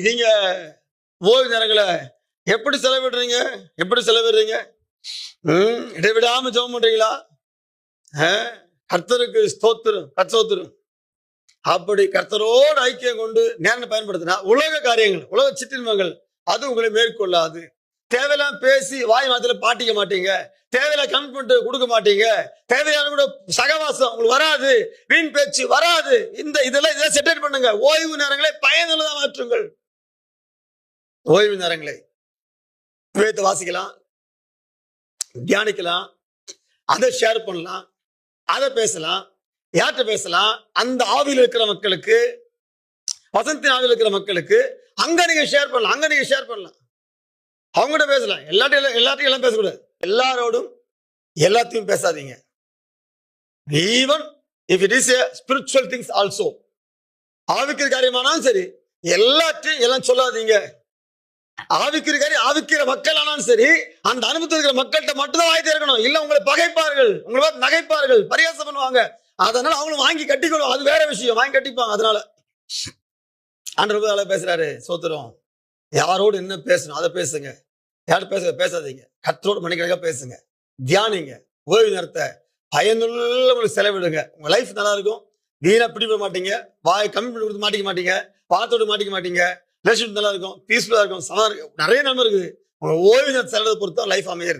நீங்க ஓய்வு நேரங்களை எப்படி செலவிடுறீங்க? எப்படி செலவிடுறீங்க? ம், இடைவிடாம ஜெபம் பண்றீங்களா? ஆ? கர்த்தருக்கு ஸ்தோத்திரம் கர்த்தோத்திரம் அப்படி கர்த்தரோடு ஐக்கியம் கொண்டு நேரம் பயன்படுத்தினா உலக காரியங்கள் உலக சிற்றின்பங்கள் அது உங்களை மேற்கொள்ளாது. தேவையெல்லாம் பேசி வாய் மாத்திர பாட்டிக்க மாட்டீங்க. தேவையில்லாம் கமிட்மெண்ட் கொடுக்க மாட்டீங்க. தேவையான கூட சகவாசம் உங்களுக்கு வராது. வீண் பேச்சு வராது. இந்த இதெல்லாம் இதெல்லாம் செட்டேட் பண்ணுங்க. ஓய்வு நேரங்களை பயனுள்ளதாக மாற்றுங்கள். ஓய்வு நேரங்களை வேதத்தை வாசிக்கலாம் தியானிக்கலாம் அதை ஷேர் பண்ணலாம் அதை பேசலாம் யார்கிட்ட பேசலாம்? அந்த ஆவியில் இருக்கிற மக்களுக்கு வசந்தின் ஆவியில் இருக்கிற மக்களுக்கு அங்க நீங்க ஷேர் பண்ணலாம் அங்க நீங்க ஷேர் பண்ணலாம். அவங்ககிட்ட பேசலாம். எல்லாத்தையும் எல்லாத்தையும் எல்லாம் பேசக்கூடாது. எல்லாரோடும் எல்லாத்தையும் பேசாதீங்க. Even if it is spiritual things also ஆவிக்கிற காரியமானாலும் சரி எல்லாத்தையும் எல்லாம் சொல்லாதீங்க. ஆவிக்கு இருக்காரு ஆவிக்கிற மக்கள் ஆனாலும் சரி அந்த அனுபவத்தில் இருக்கிற மக்கள்கிட்ட மட்டும்தான் வாய் திறக்கணும். இல்ல உங்களை பகைப்பார்கள் உங்களை பார்த்து நகைப்பார்கள் பரியாசம் பண்ணுவாங்க. அதனால அவங்களும் வாங்கி கட்டிக்கணும் அது வேற விஷயம். வாங்கி கட்டிப்பாங்க. அதனால ஆண்டவர் பேசுறாரு சோத்திரம். யாரோடு என்ன பேசணும் அதை பேசுங்க. யாரும் பேச பேசாதீங்க. கத்தரோடு மணிக்கணக்காக பேசுங்க. தியானிங்க. ஓய்வு நேரத்தை பயனுள்ள உங்களுக்கு செலவிடுங்க. உங்க லைஃப் நல்லா இருக்கும். வீணா பிடிபட மாட்டீங்க. வாய் கம்மி பண்ணி கொடுத்து மாட்டிக்க மாட்டீங்க. பாத்தோடு மாட்டிக்க மாட்டீங்க. ரிலேஷன் நல்லா இருக்கும் பீஸ்ஃபுல்லா இருக்கும் சமாதானம் இருக்கும். நிறைய நன்மை இருக்குது உங்க ஓய்வு நேரத்தை செலவை லைஃப் அமையிறது